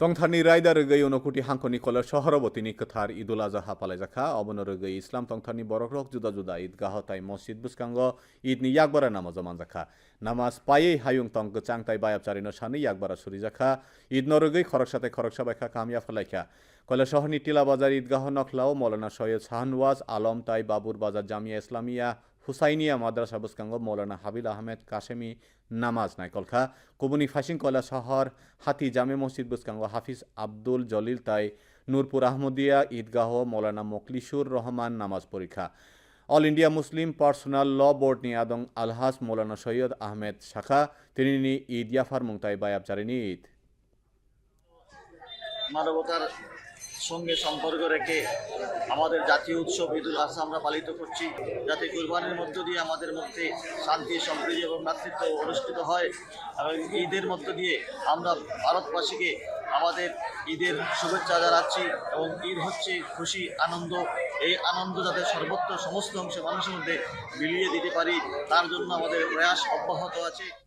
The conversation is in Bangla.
tongthani raida rwgui unokuti hangkoni kola শহরবতিনি কোথার ঈদুল আজহা পালাইজাখা অবন রগৈ ইসলাম তংথানি বরক রক জুদা জুদা ঈদগাহ তাই মসজিদ বুসকাঙ্গ ঈদনি ইয়াকবারা নামাজ মানজাখা নামাজ পায়ে হায়ুং তং চাং তাই বায়াব চারিনো সানি ইয়াকবারা সুরিজাখা ঈদ নরগৈ খরক সাথে খরক সাবাইখা কামিয়া ফলাইখা কয়লা শহরনি টিলা বাজার ঈদগাহ নখলাও মৌলানা সৈয়দ শাহনওয়াজ আলম তাই বাবুর বাজার জামিয়া ইসলামিয়া হুসাইনিয়া মাদ্রাসা বুসকাঙ্গ মৌলানা হাবিল আহমেদ কাশেমি নামাজ নাই কলখা কুবুনি ফাইসিং কয়লা শহর, হাতি জামে মসজিদ বুসকাঙ্গ হাফিজ আব্দুল জলিল তাই নূরপুর আহমদিয়া ঈদগাহ মৌলানা মকলিশুর রহমান নামাজ পরীক্ষা। All India Muslim personal law board নি আদং আলহাস মৌলানা সৈয়দ আহমেদ শাখা, তিনি ঈদ ইয়াফার মুংতাই বায়াব চারিনি ঈদ। মানবতার সঙ্গে সম্পর্ক রেখে আমাদের জাতীয় উৎসব ঈদুল আজহা আমরা পালিত করছি। যাতে কুরবানির মধ্য দিয়ে আমাদের মধ্যে শান্তি সম্প্রীতি এবং ভ্রাতৃত্ব অনুষ্ঠিত হয় এবং ঈদের মধ্য দিয়ে আমরা ভারতবাসীকে আমাদের ঈদের শুভেচ্ছা জানাচ্ছি এবং ঈদ হচ্ছে খুশি, আনন্দ। এই আনন্দ যাতে সর্বত্র সমস্ত অংশে মানুষের মধ্যে মিলিয়ে দিতে পারি, তার জন্য আমাদের প্রয়াস অব্যাহত আছে।